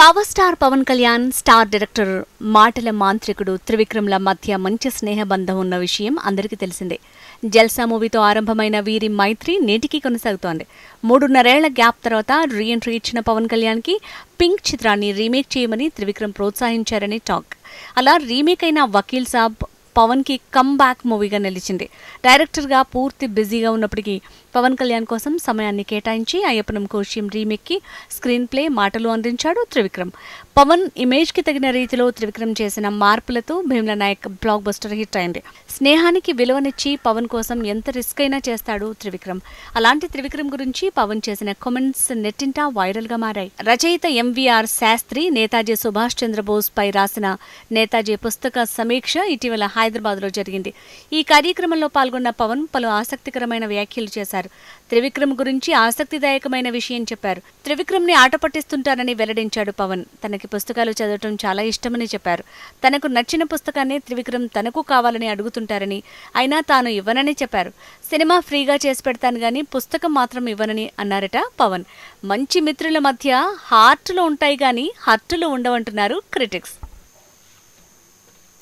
Power star Pawan Kalyan star director మాటల మాంత్రికుడు త్రివిక్రమ్ల మధ్య మంచి స్నేహబంధం ఉన్న విషయం అందరికీ తెలిసిందే. జల్సా మూవీతో ఆరంభమైన వీరి మైత్రి నేటికి కొనసాగుతోంది. మూడున్నరేళ్ళ గ్యాప్ తర్వాత రీఎంట్రీ ఇచ్చిన పవన్ కళ్యాణ్కి పింక్ చిత్రాన్ని రీమేక్ చేయమని త్రివిక్రమ్ ప్రోత్సహించారని టాక్. అలా రీమేక్ అయిన వకీల్ సాబ్ పవన్కి కమ్ బ్యాక్ మూవీగా నిలిచింది. డైరెక్టర్గా పూర్తి బిజీగా ఉన్నప్పటికీ పవన్ కళ్యాణ్ కోసం సమయాన్ని కేటాయించి అయ్యప్పనం కోశ్యం రీమేక్కి స్క్రీన్ ప్లే మాటలు అందించాడు త్రివిక్రమ్. పవన్ ఇమేజ్కి తగిన రీతిలో త్రివిక్రమ్ చేసిన మార్పులతో Bheemla Nayak blockbuster hit అయింది. స్నేహానికి విలువనిచ్చి పవన్ కోసం ఎంత రిస్క్ అయినా చేస్తాడు త్రివిక్రమ్. అలాంటి త్రివిక్రమ్ గురించి పవన్ చేసిన కామెంట్స్ నెట్టింటా వైరల్గా మారాయి. రచయిత ఎంవీఆర్ శాస్త్రి నేతాజీ సుభాష్ చంద్రబోస్ పై రాసిన నేతాజీ పుస్తక సమీక్ష ఇటీవల హై లో జరిగింది. ఈ కార్యక్రమంలో పాల్గొన్న పవన్ పలు ఆసక్తికరమైన వ్యాఖ్యలు చేశారు. త్రివిక్రమ్ గురించి ఆసక్తిదాయకమైన విషయం చెప్పారు. త్రివిక్రమ్ని ఆట పట్టిస్తుంటారని వెల్లడించాడు పవన్. తనకి పుస్తకాలు చదవటం చాలా ఇష్టమని చెప్పారు. తనకు నచ్చిన పుస్తకాన్ని త్రివిక్రమ్ తనకు కావాలని అడుగుతుంటారని అయినా తాను ఇవ్వనని చెప్పారు. సినిమా ఫ్రీగా చేసి పెడతాను గానీ పుస్తకం మాత్రం ఇవ్వనని అన్నారట పవన్. మంచి మిత్రుల మధ్య హార్టులు ఉంటాయి గాని హర్టులు ఉండవంటున్నారు క్రిటిక్స్.